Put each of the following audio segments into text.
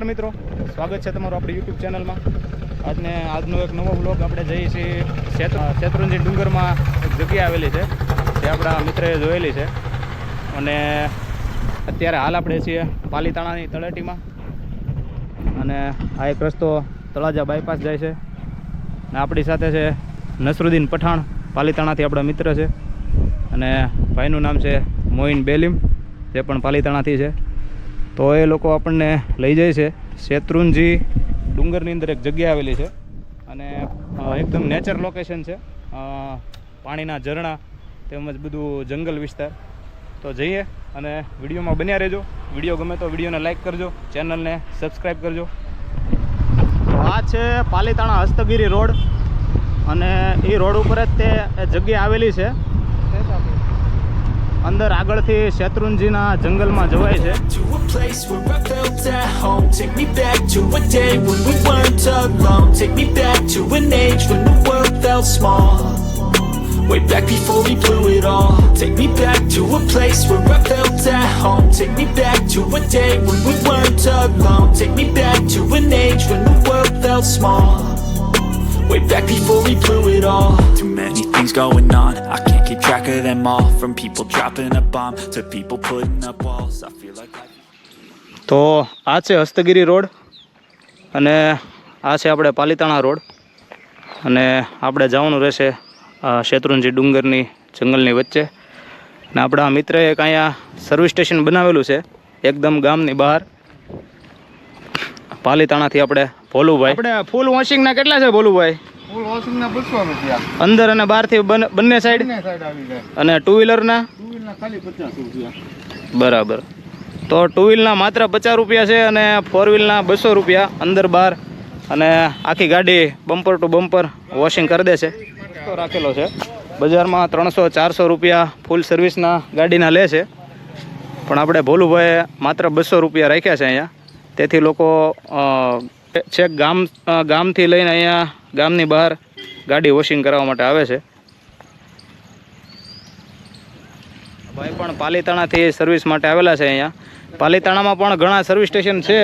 નમસ્કાર મિત્રો. સ્વાગત છે તમારું આપણી યુટ્યુબ ચેનલમાં આજને આજનો એક નવો બ્લોગ આપણે જઈએ છીએ શેત શેત્રુંજી ડુંગરમાં એક જગ્યા આવેલી છે, જે આપણા મિત્રએ જોયેલી છે. અને અત્યારે હાલ આપણે છીએ પાલીતાણાની તળેટીમાં. અને આ એક રસ્તો તળાજા બાયપાસ જાય છે. અને આપણી સાથે છે નસરુદ્દીન પઠાણ, પાલીતાણાથી આપણા મિત્ર છે. અને ભાઈનું નામ છે મોઇન બેલીમ, જે પણ પાલીતાણાથી છે. તો એ લોકો આપણને લઈ જાય છે. શેત્રુંજી ડુંગરની અંદર એક જગ્યા આવેલી છે અને એકદમ નેચર લોકેશન છે. પાણીના ઝરણા તેમજ બધું જંગલ વિસ્તાર. તો જઈએ અને વિડીયોમાં બન્યા રહેજો. વીડિયો ગમે તો વિડીયોને લાઈક કરજો. ચેનલને સબસ્ક્રાઈબ કરજો. આ છે પાલીતાણા હસ્તગીરી રોડ અને એ રોડ ઉપર જ તે જગ્યા આવેલી છે. અંદર આગળથી શેત્રુંજીના જંગલમાં જવાય છે to a place where I felt at home. Take me back to a day when we weren't alone. Take me back to an age when the world felt small. Way back before we blew it all. Take me back to a place where I felt at home. Take me back to a day when we weren't alone. Take me back to an age when the world felt small. Way back before we blew it all. Too many things going on. I can't keep track of them all. From people dropping a bomb to people putting up walls. I feel like. તો આ છે Hastagiri road અને આ છે આપણે Palitana road અને આપણે જવાનું રહેશે શેત્રુંજી ડુંગરની જંગલની વચ્ચે અને આપણા મિત્રએ એક અહીંયા સર્વિસ સ્ટેશન બનાવેલું છે એકદમ ગામની બહાર પાલીતાણાથી આપણે ભોલુભાઈ. આપણે ફૂલ વોશિંગના કેટલા છે ભોલુભાઈ? ફૂલ વોશિંગના બસો રૂપિયા. અંદર અને બહારથી બન- બંને સાઈડ બંને સાઈડ આવી જાય. અને ટુ વ્હીલરના ટુ વ્હીલના ખાલી પચાસ રૂપિયા. બરાબર. તો ટુ વ્હીલના માત્ર પચાસ રૂપિયા છે અને ફોર વ્હીલના બસો રૂપિયા અંદર બહાર. અને આખી ગાડી બમ્પર ટુ બમ્પર વોશિંગ કરી દે છે. રાખેલો છે. બજારમાં ત્રણસો ચારસો રૂપિયા ફૂલ સર્વિસના ગાડીના લે છે. પણ આપણે ભોલુભાઈએ માત્ર બસો રૂપિયા રાખ્યા છે અહીંયા. તેથી લોકો છેક ગામ ગામથી લઈને અહીંયા ગામની બહાર ગાડી વોશિંગ કરાવવા માટે આવે છે. ભાઈ પણ પાલીતાણાથી સર્વિસ માટે આવેલા છે અહીંયા. પાલીતાણામાં પણ ઘણા સર્વિસ સ્ટેશન છે.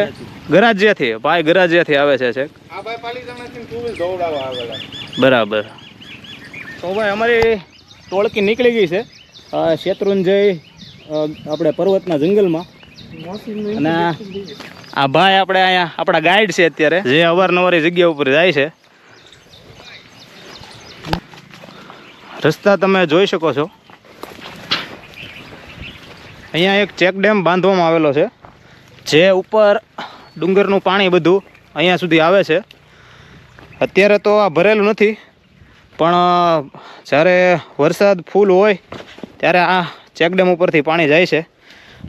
ગરાજ્યાથી ભાઈ ગરાજ્યાથી આવે છે છેક. બરાબર. તો ભાઈ અમારી ટોળકી નીકળી ગઈ છે. શેત્રુંજય આપણે પર્વતના જંગલમાં. અને આ ભાઈ આપણે અહીંયા, આપણા ગાઈડ છે અત્યારે. જે અવારનવારી જગ્યા ઉપર જાય છે. રસ્તા તમે જોઈ શકો છો. અહીંયા એક ચેક ડેમ બાંધવામાં આવેલો છે, જે ઉપર ડુંગરનું પાણી બધું અહીંયા સુધી આવે છે. અત્યારે તો આ ભરેલું નથી, પણ જ્યારે વરસાદ ફૂલ હોય, ત્યારે આ ચેકડેમ ઉપરથી પાણી જાય છે.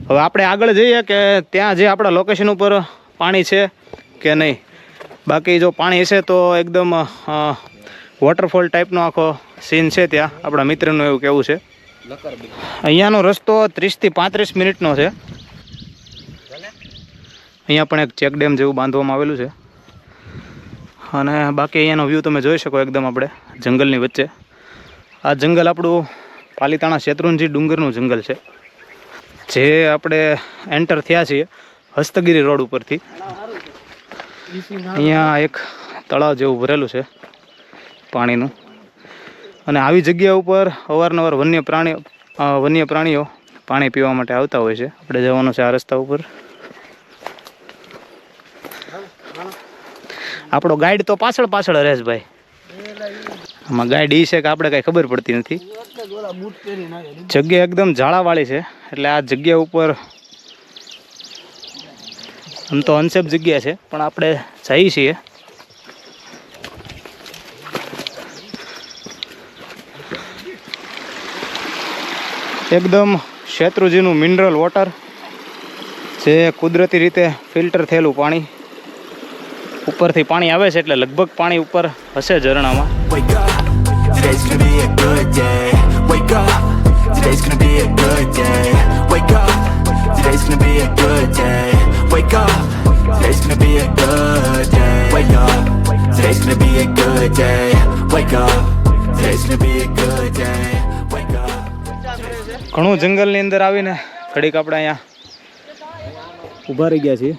હવે આપણે આગળ જઈએ કે ત્યાં જે આપણા લોકેશન ઉપર પાણી છે કે નહીં. બાકી જો પાણી હશે તો એકદમ વોટરફોલ ટાઈપનો આખો સીન છે ત્યાં. આપણા મિત્રનું એવું કેવું છે. અહીંયાનો રસ્તો ત્રીસથી પાંત્રીસ મિનિટનો છે. અહીંયા પણ એક ચેકડેમ જેવું બાંધવામાં આવેલું છે. અને બાકી અહીંયાનો વ્યૂ તમે જોઈ શકો એકદમ આપણે જંગલની વચ્ચે. આ જંગલ આપણું પાલીતાણા શેત્રુંજી ડુંગરનું જંગલ છે. જે આપણે એન્ટર થયા છીએ, હસ્તગીરી રોડ ઉપરથી. અહીંયા એક તળાવ જેવું ભરેલું છે પાણીનું. અને આવી જગ્યા ઉપર અવારનવાર વન્ય પ્રાણીઓ વન્ય પ્રાણીઓ પાણી પીવા માટે આવતા હોય છે. આપણે જવાનું છે આ રસ્તા ઉપર. આપણો ગાઈડ તો પાછળ પાછળ રહે ભાઈ. આમાં ગાય ડી છે કે આપણે કાંઈ ખબર પડતી નથી. જગ્યા એકદમ ઝાડાવાળી છે, એટલે આ જગ્યા ઉપર આમ તો અનસેફ જગ્યા છે, પણ આપણે જઈએ છીએ. એકદમ શેત્રુજીનું મિનરલ વોટર જે કુદરતી રીતે ફિલ્ટર થયેલું પાણી. ઉપરથી પાણી આવે છે, એટલે લગભગ પાણી ઉપર હશે ઝરણામાં. Today's gonna be a good day. Wake up, today's gonna be a good day. Wake up, today's gonna be a good day. Wake up, today's gonna be a good day. Wake up, today's gonna be a good day. Wake up, today's gonna be a good day. Wake up. ઘણું જંગલની અંદર આવીને ઘડીક આપણે અહીંયા ઊભા રહી ગયા છીએ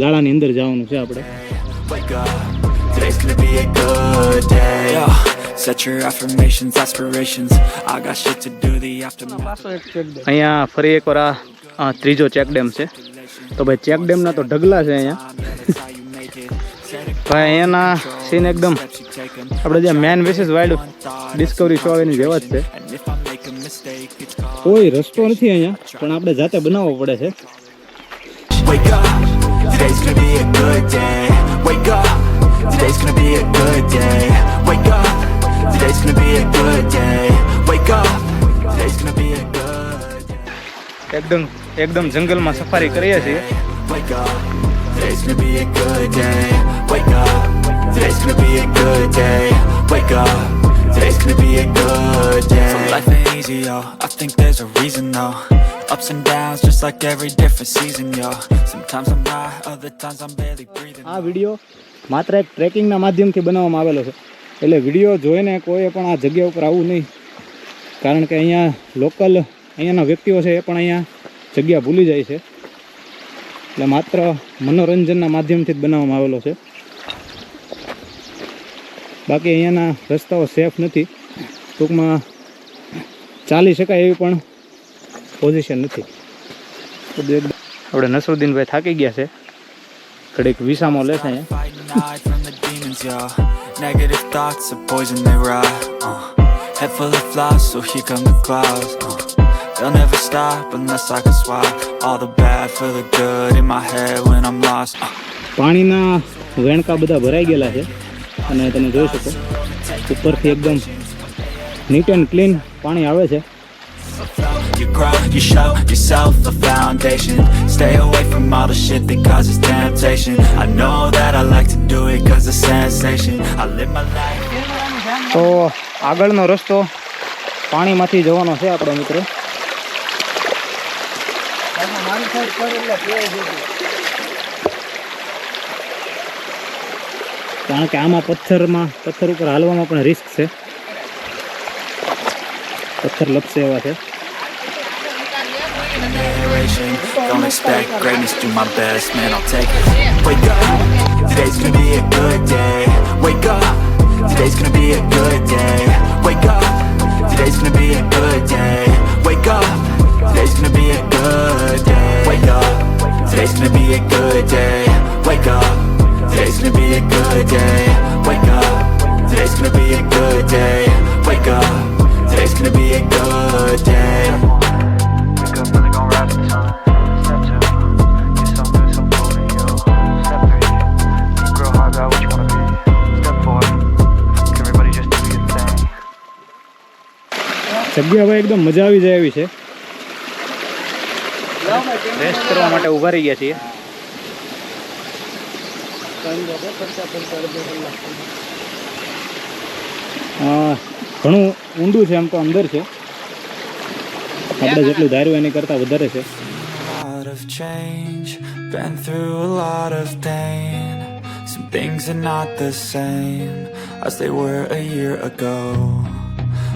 ગાળાની અંદર જવાનું છે આપણે today's gonna be a good day. Yo, Set your affirmations, aspirations. I got shit to do the aftermath. અહીંયા ફરી એકવાર આ આ ત્રીજો ચેક ડેમ છે તો ભાઈ ચેક ડેમના તો ઢગલા છે અહીંયા ભાઈ અહીંયાના સીન એકદમ. આપણે જે મેન વિશેષ વાઇલ્ડ ડિસ્કવરી શો એની જેવા જ છે. કોઈ રસ્તો નથી અહીંયા પણ આપણે જાતે બનાવવો પડે છે Wake up, today's gonna be a good day. Wake up, today's gonna be a good day. Wake up, today's gonna be a good day. Wake up, today's gonna be a good day. એકદમ એકદમ જંગલમાં safari કરીએ છીએ Wake up, today's gonna be a good day. Wake up, today's gonna be a good day. Wake up, today's gonna be a good day. So life ain't easy, yo. I think there's a reason, though. Ups and downs, just like every different season, yo. Sometimes I'm high, other times I'm barely breathing. આ video માત્ર એક ટ્રેકિંગના માધ્યમથી બનાવવામાં આવેલો છે. એટલે video જોઈને કોઈએ પણ આ જગ્યા ઉપર આવવું નહીં. કારણ કે અહીંયા લોકલ અહીંયાના વ્યક્તિઓ છે એ પણ અહીંયા જગ્યા ભૂલી જાય છે. એટલે માત્ર મનોરંજનના માધ્યમથી જ બનાવવામાં આવેલો છે. બાકી અહીંયાના રસ્તાઓ સેફ નથી. ટૂંકમાં ચાલી શકાય એવી પણ પોઝિશન નથી. આપણે નસરુદ્દીનભાઈ થાકી ગયા છે. ઘડીક વિસામો લેશે અહીંયા. Hide from the demons, yo. Negative thoughts are poison, they rot. Uh. Head full of flies, so here come the clouds. Uh. They'll never stop unless I can swap all the bad for the good in my head when I'm lost. Uh. પાણીના વેણકા બધા ભરાઈ ગયેલા છે અને તમે જોઈ શકો ઉપરથી એકદમ નીટ એન્ડ ક્લીન પાણી આવે છે You grow, you show yourself a foundation. Stay away from all the shit that causes temptation. I know that I like to do it cause it's sensation. I live my life. તો આગળનો રસ્તો પાણીમાંથી જવાનો છે આપણો મિત્રો કારણ કે આમાં પથ્થરમાં પથ્થર ઉપર હાલવામાં પણ રિસ્ક છે પથ્થર લપસે એવા છે generation. Don't expect greatness, do my best, man, I'll take it. Wake up, today's gonna be a good day. Wake up, today's gonna be a good day. જગ્યા ભાઈ એકદમ મજા આવી જાય એવી છે રેસ્ટ કરવા માટે ઊભા રહી ગયા છીએ ઘણું ઊંડું છે આમ તો અંદર છે આપણે જેટલું ધાર્યું એની કરતાં વધારે છે lot of change, been through a lot of pain. Some things are not the same as they were a year ago.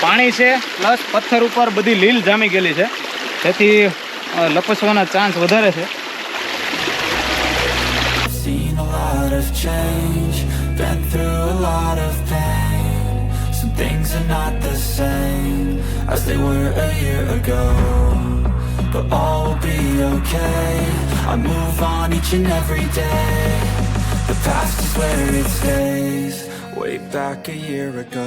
પાણી છે પ્લસ પથ્થર ઉપર બધી લીલ જામી ગયેલી છે તેથી લપસવાના ચાન્સ વધારે છે. Some things are not the same as they were a year ago. But all will be okay. I move on each and every day. The past is where it stays. Way back a year ago.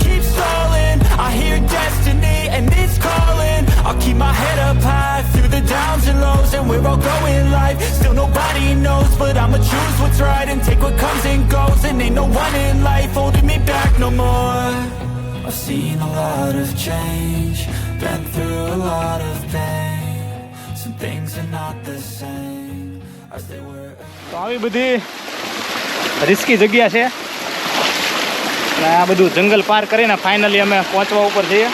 all going life. Still nobody knows, but I'ma choose what's right and take what comes and goes. And ain't no one in life holding me back no more. I've seen a lot of change, been through a lot of pain. Some things are not the same as they were. તો આવી બધી risky જગ્યા છે એટલે આ બધું જંગલ પાર કરીને ફાઇનલી અમે પહોંચવા ઉપર જઈએ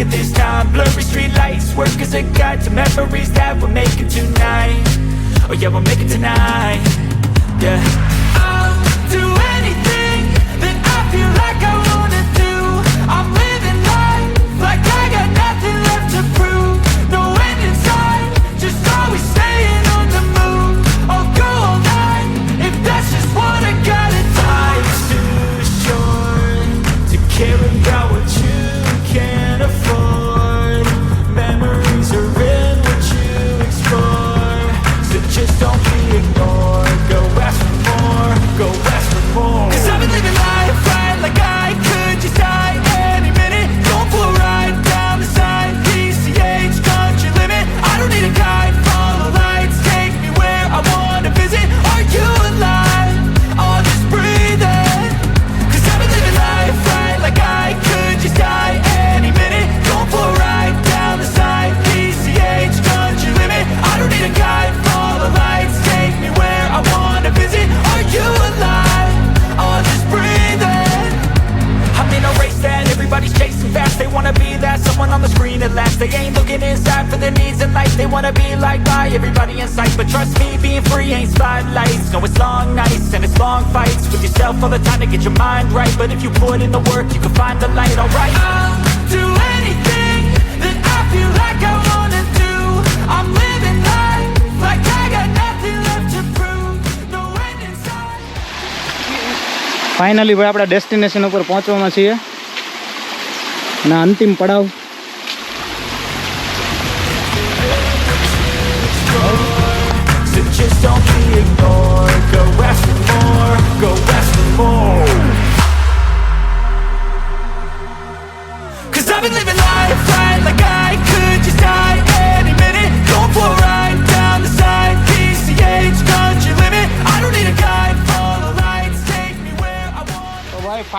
it this time. Blurry street lights, work as a guide To memories that we're making tonight. Oh yeah, we'll make it tonight. Yeah wanna be like by everybody in sight But trust me, being free ain't spotlights No, it's long nights and it's long fights With yourself all the time to get your mind right But if you put in the work, you can find the light, alright I'll do anything that I feel like I wanna do I'm living life like I got nothing left to prove No end in sight finally ભાઈ આપણા destination ઉપર પહોંચવામાં છીએ અને અંતિમ પડાવ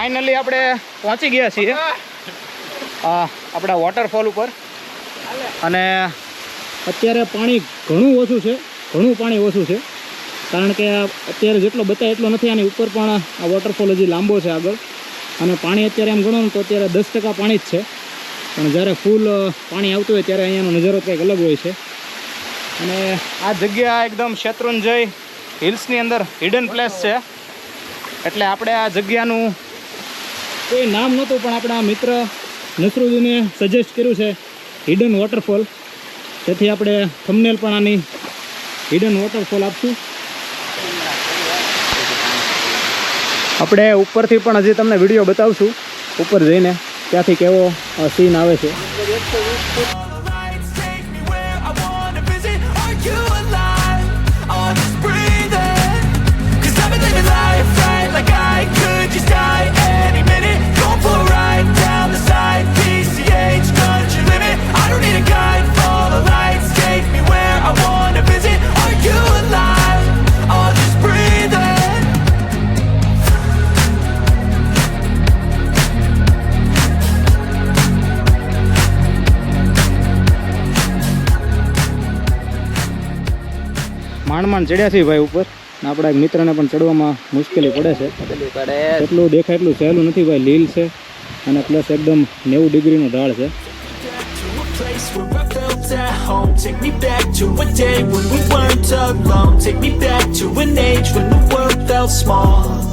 finally આપણે પહોંચી ગયા છીએ. આપણા વોટરફોલ ઉપર. અને અત્યારે પાણી ઘણું ઓછું છે, ઘણું પાણી ઓછું છે. કારણ કે અત્યારે જેટલો બતાય એટલો નથી, આની ઉપર પણ આ વોટરફોલ હજી લાંબો છે આગળ. અને પાણી અત્યારે એમ ગણો ને તો અત્યારે દસ ટકા પાણી જ છે. પણ જ્યારે ફૂલ પાણી આવતું હોય ત્યારે અહીંયાનો નજારો કંઈક અલગ હોય છે. અને આ જગ્યા એકદમ શેત્રુંજય હિલ્સની અંદર હિડન પ્લેસ છે. એટલે આપણે આ જગ્યાનું કોઈ નામ નહોતું, પણ આપણા મિત્ર નસરુદ્દીને સજેસ્ટ કર્યું છે હિડન વોટરફોલ તેથી આપણે થમનેલ પણ આની હિડન વોટરફોલ આપશું. આપણે ઉપરથી પણ હજી તમને વીડિયો બતાવશું. ઉપર જઈને ત્યાંથી કેવો સીન આવે છે. પ્રમાણે ચડ્યા છીએ ભાઈ ઉપર ને આપણા એક મિત્રને પણ ચડવામાં મુશ્કેલી પડે છે એટલું દેખાય એટલું સહેલું નથી ભાઈ લીલ છે અને પ્લસ એકદમ નેવું ડિગ્રીનો ઢાળ છે to a place where I felt at home. Take me back to a day when we weren't alone. Take me back to an age when the world felt small.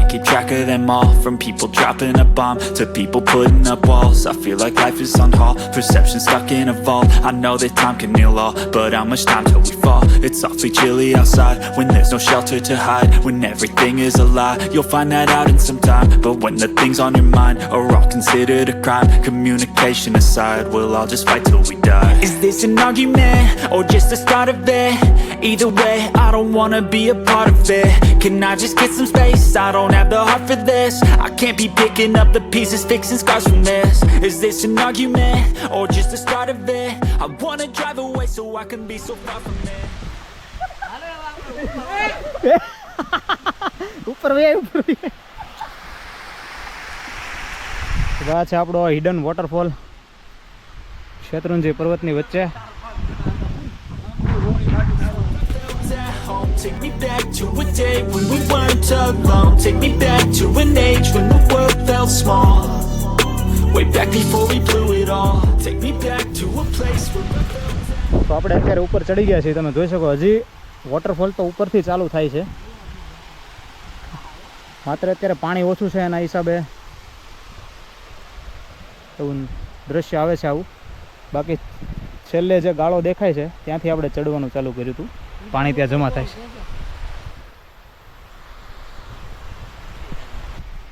keep track of them all. From people dropping a bomb to people putting up walls. I feel like life is on hold. Perception stuck in a vault. I know that time can heal all, but how much time till we fall? It's awfully chilly outside when there's no shelter to hide. When everything is a lie, you'll find that out in some time. But when the things on your mind are all considered a crime, communication aside, we'll all just fight till we. Is this an argument or just the start of it? Either way, I don't wanna be a part of it. Can I just get some space? I don't have the heart for this. I can't be picking up the pieces, fixing scars from this. Is this an argument or just the start of it? I wanna drive away so I can be so far from it. ઉપર way ઉપર way તો આ છે આપણો hidden waterfall Shetrunji પર્વતની વચ્ચે તો આપણે અત્યારે ઉપર ચડી ગયા છીએ તમે જોઈ શકો હજી વોટરફોલ તો ઉપરથી ચાલુ થાય છે માત્ર અત્યારે પાણી ઓછું છે એના હિસાબે એવું દ્રશ્ય આવે છે આવું બાકી છેલ્લે જે ગાળો દેખાય છે, ત્યાંથી આપણે ચડવાનું ચાલુ કર્યું હતું. પાણી ત્યાં જમા થાય છે.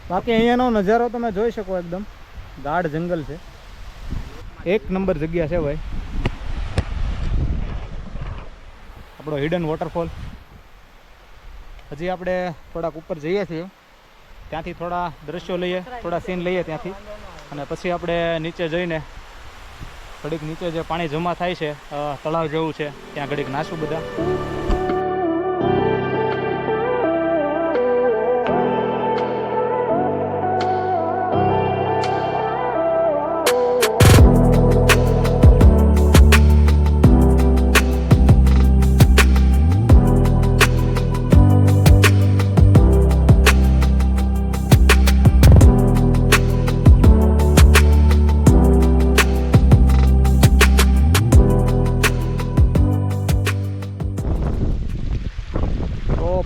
બાકી અહીંયાનો નજારો તમે જોઈ શકો એકદમ. ગાઢ જંગલ છે. એક નંબર જગ્યા છે ભાઈ. આપણો હિડન વોટરફોલ હજી આપણે થોડાક ઉપર જઈએ છીએ. ત્યાંથી થોડા દ્રશ્યો લઈએ, થોડા સીન લઈએ ત્યાંથી. અને પછી આપણે નીચે જઈને ઘડીક નીચે જે પાણી જમા થાય છે તળાવ જેવું છે ત્યાં ઘડીક નાશું બધા.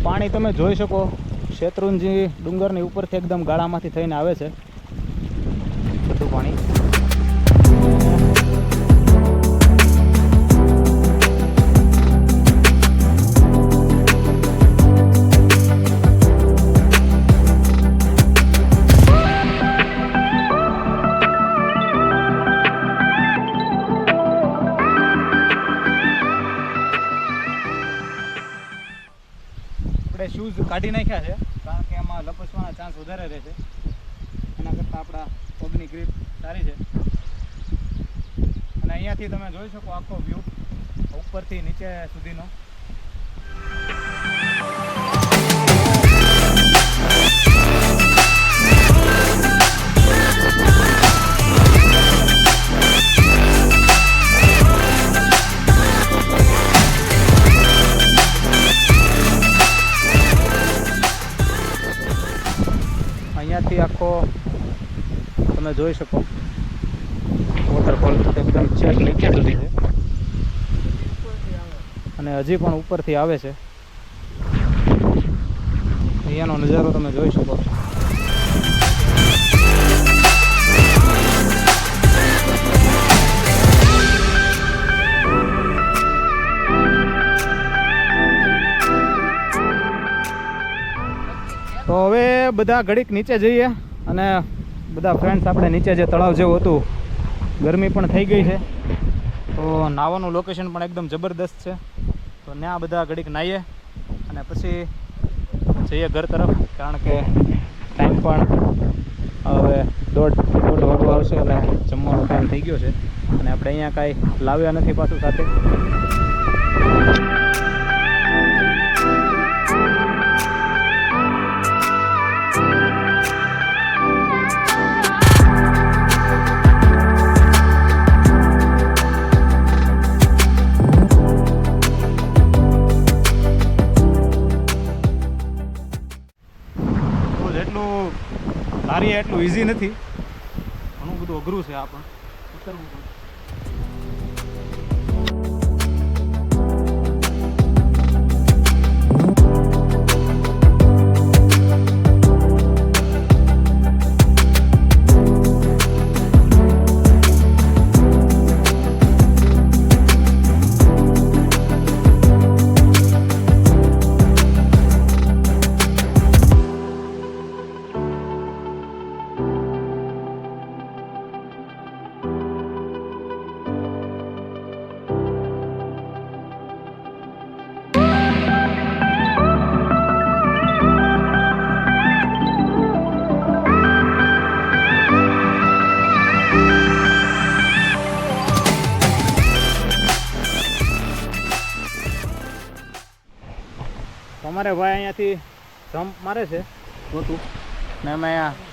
પાણી તમે જોઈ શકો. શેત્રુંજી ડુંગરની ઉપરથી એકદમ ગાળામાંથી થઈને આવે છે. બધું પાણી. કાઢી નાખ્યા છે, કારણ કે એમાં લપસવાના ચાન્સ વધારે રહે છે એના કરતાં આપણા પગની ગ્રીપ સારી છે. અને અહીંયાથી તમે જોઈ શકો આખો વ્યૂ ઉપરથી નીચે સુધીનો. જોઈ શકો. વોટરફોલ એકદમ છેક નીચે સુધી છે? અને હજી પણ ઉપરથી આવે છે. અહીંયાનો નજારો તમે જોઈ શકો તો હવે બધા ઘડીક નીચે જઈએ અને બધા ફ્રેન્ડ્સ આપણે નીચે જે તળાવ જેવું હતું, ગરમી પણ થઈ ગઈ છે. તો નાવાનું લોકેશન પણ એકદમ જબરદસ્ત છે. તો ત્યાં બધા ઘડીક નાહીએ અને પછી જઈએ ઘર તરફ, કારણ કે ટાઈમ પણ હવે દોઢ દોઢ વાગો આવશે અને જમવાનો ટાઈમ થઈ ગયો છે. અને આપણે અહીંયા કાંઈ લાવ્યા નથી પાછું સાથે. જેટલું ધારીએ એટલું ઇઝી નથી. ઘણું બધું અઘરું છે આ પણ. ઉતરવું પણ. અમારે ભાઈ અહીંયાથી જમ્પ મારે છે. જોતું ને અમે અહીંયા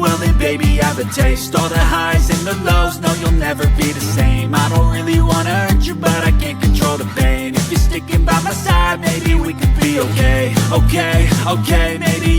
Well then baby have a taste. All the highs and the lows, no you'll never be the same. I don't really wanna hurt you but I can't control the pain. If you're sticking by my side maybe we could be okay. Okay, okay, maybe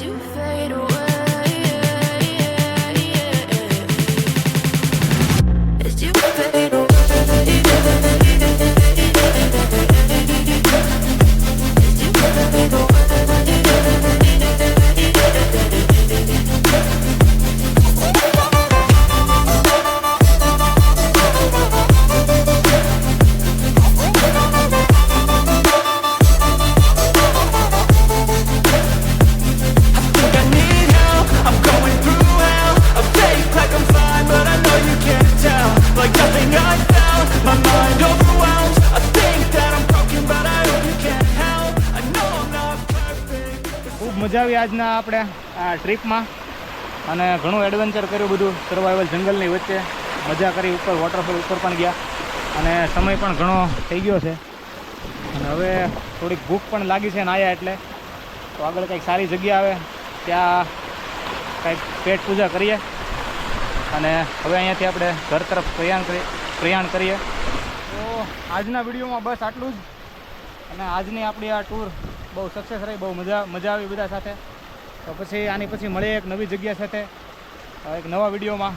you આજના આપણે આ ટ્રીપમાં અને ઘણું adventure કર્યું બધું. Survival જંગલની વચ્ચે મજા કરી, ઉપર વોટરફોલ ઉપર પણ ગયા. અને સમય પણ ઘણો થઈ ગયો છે. અને હવે થોડીક ભૂખ પણ લાગી છે ને આયા એટલે. તો આગળ કંઈક સારી જગ્યા આવે, ત્યાં કંઈક પેટ પૂજા કરીએ. અને હવે અહીંયાથી આપણે ઘર તરફ પ્રયાણ કરી, પ્રયાણ કરીએ. તો આજના વિડીયોમાં બસ આટલું જ. અને આજની આપણી આ ટૂર બહુ સક્સેસ રહી, બહુ મજા મજા આવી બધા સાથે. તો પછી આની પછી મળીએ એક નવી જગ્યા સાથે એક નવા વિડીયોમાં.